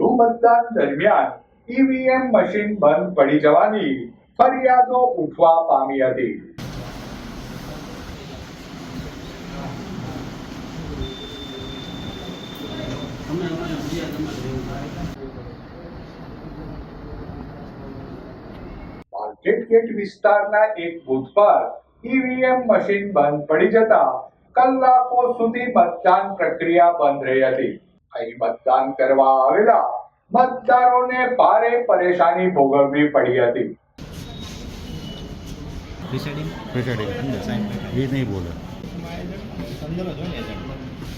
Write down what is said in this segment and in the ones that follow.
ચાલુ મતદાન દરમિયાન ઈવીએમ મશીન બંધ પડી જવાની ફરિયાદો ઉઠવા પામી હતી. માર્કેટ વિસ્તારના એક બુથ પર ઈવીએમ મશીન બંધ પડી જતા કલાકો સુધી મતદાન પ્રક્રિયા બંધ રહી હતી. અહીં મતદાન કરવા આવેલા મતદારોને ભારે પરેશાની ભોગવવી પડી હતી. પ્રિસાઇડિંગ પ્રિસાઇડિંગ એ નહીં બોલે. જાઓ કે ના બી જવાનું છે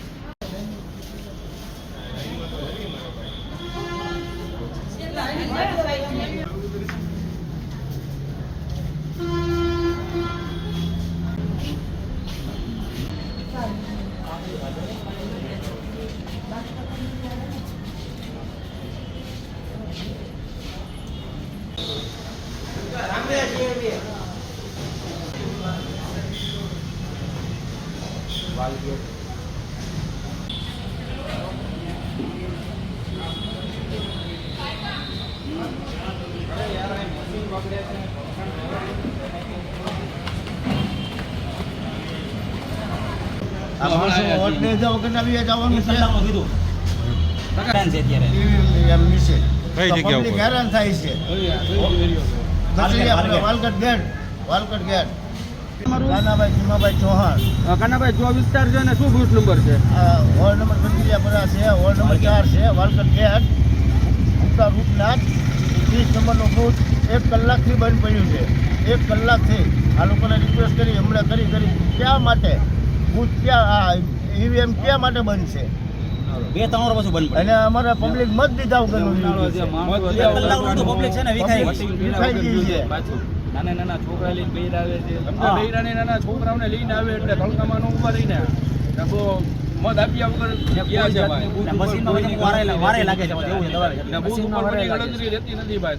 કલાકમાં કીધું ટકા છે અત્યારે એમ વિશે કઈ જગ્યા? હેરાન થાય છે. વાલકટ ગેટ. વાલકટ ગેટ. કાનાભાઈ ચીમાભાઈ ચૌહાણ. કાનાભાઈ જો વિસ્તાર છે ને શું બૂથ નંબર છે? વોર્ડ નંબર ખંડિયાપરા છે વોર્ડ નંબર ચાર છે વાલકટ ગેટ. ઉત્તર રૂપનાથ ત્રીસ નંબરનો બૂથ એક કલાકથી બંધ પડ્યું છે. એક કલાકથી. આ લોકોને રિક્વેસ્ટ કરી હમણાં કરી કરી. ક્યાં માટે? બૂથ ક્યાં આ ઈવીએમ ક્યાં માટે બંધ છે? બે ત્રણ વાર પાછું બંધ પડે. અને અમારા પબ્લિક મત દીધા તો પબ્લિક છે. ને વિખાઈ વિખાઈ ગઈ છે. નાના નાના છોકરા લઈને આવે છે. બૈરાને નાના છોકરાઓને લઈને આવે એટલે તડકામાં ન ઊભા રહીને. બહુ મત આપ્યા વગર ગયા છે ભાઈ મશીનમાં વારે વારે લાગે છે એવું છે દવા ને બૂથ ઉપર બધી ગણતરી રહેતી નથી ભાઈ.